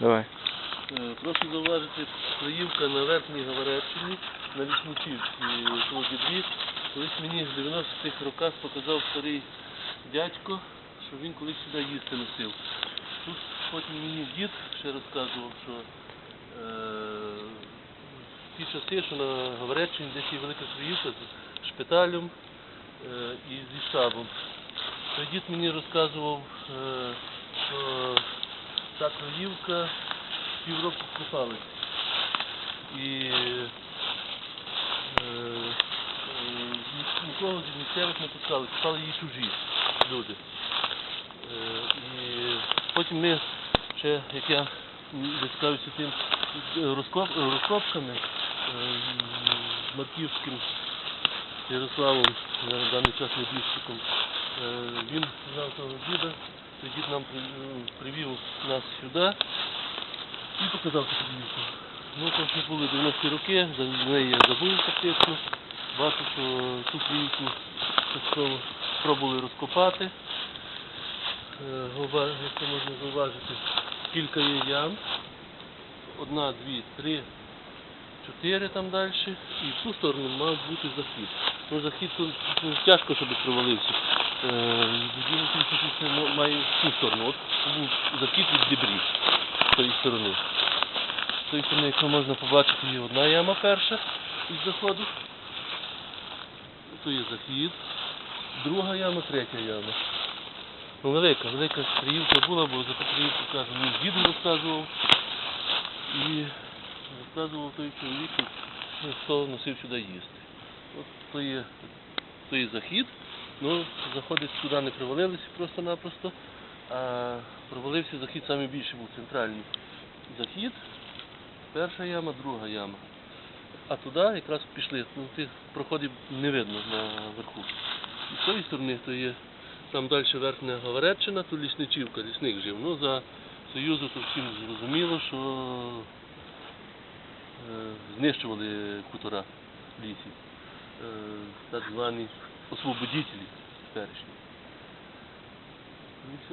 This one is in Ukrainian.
Давай. Е, Прошу зауважити, Краївка на Верхній Говореччині, на Лісничівці Колодібрі. Колись мені в 90-х роках показав старий дядько, що він колись сюди їсти носив. Тут потім мені дід ще розказував, що е, ті часи, що на Говореччині десь є велика Краївка з шпиталем е, і зі штабом. Той дід мені розказував, е, та Краївка півроку купались. І е, нікого з місцевих не пускали, купали її чужі люди. Е, і потім ми ще, як я зацікавився тим розкоп, розкопками е, з Марківським Ярославом, на даний час небіжчиком, е, він знав того діда, дід нам при- привів нас сюди і показав цю клініку. Ну, то ще були 90-ті роки, за неї я забув фактично. Бачу, що ту частково спробували розкопати. Е, гова- Як можна зауважити, кілька є ям. Одна, дві, три, чотири там далі. І в ту сторону мав бути захід. Ну, захід тут ну, тяжко, щоб провалився. Е, Діло в тому, що тут це мо- має ту сторону. От був захід від дебрі з тої сторони. З тої сторони, якщо можна побачити, є одна яма перша із заходу. То є захід. Друга яма, третя яма. Ну, велика, велика стріївка була, бо за ту стріївку, кажу, мій дід розказував. І розказував той чоловік, хто носив сюди їсти. От то є, то є захід. Ну, заходить сюди не провалилися просто-напросто, а провалився захід саме більше був центральний. Захід, перша яма, друга яма. А туди якраз пішли, ну, тих проходів не видно наверху. І з тої сторони то є там далі верхня Говореччина, то лісничівка, лісник жив. Ну, за Союзу то всім зрозуміло, що е, знищували хутора лісів. Е, так звані освободителі теперішні. І все.